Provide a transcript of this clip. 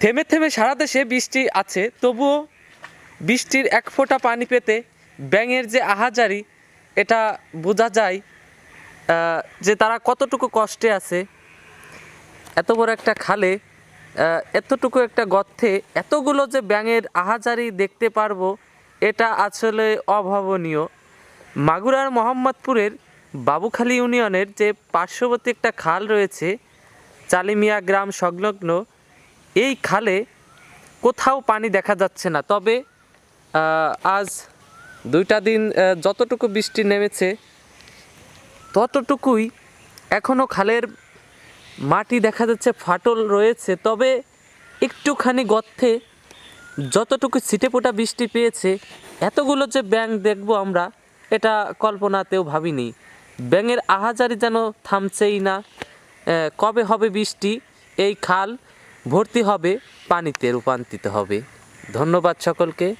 থেমে থেমে সারা দেশে বৃষ্টি আছে, তবুও বৃষ্টির এক ফোঁটা পানি পেতে ব্যাঙের যে আহাজারি, এটা বোঝা যায় যে তারা কতটুকু কষ্টে আছে। এত বড় একটা খালে এতটুকু একটা গর্থে এতগুলো যে ব্যাঙের আহাজারি দেখতে পারব, এটা আসলে অভাবনীয়। মাগুরার মোহাম্মদপুরের বাবুখালী ইউনিয়নের যে পার্শ্ববর্তী একটা খাল রয়েছে, চালিমিয়া গ্রাম সংলগ্ন এই খালে কোথাও পানি দেখা যাচ্ছে না। তবে আজ দুইটা দিন যতটুকু বৃষ্টি নেমেছে, ততটুকুই এখনও খালের মাটি দেখা যাচ্ছে, ফাটল রয়েছে। তবে একটুখানি গর্থে যতটুকু ছিটেফোঁটা বৃষ্টি পেয়েছে, এতগুলো যে ব্যাঙ দেখব আমরা, এটা কল্পনাতেও ভাবিনি। ব্যাঙের আহাজারি যেন থামছেই না কবে হবে বৃষ্টি, এই খাল ভর্তি হবে পানিতে রূপান্তরিত হবে। ধন্যবাদ সকলকে।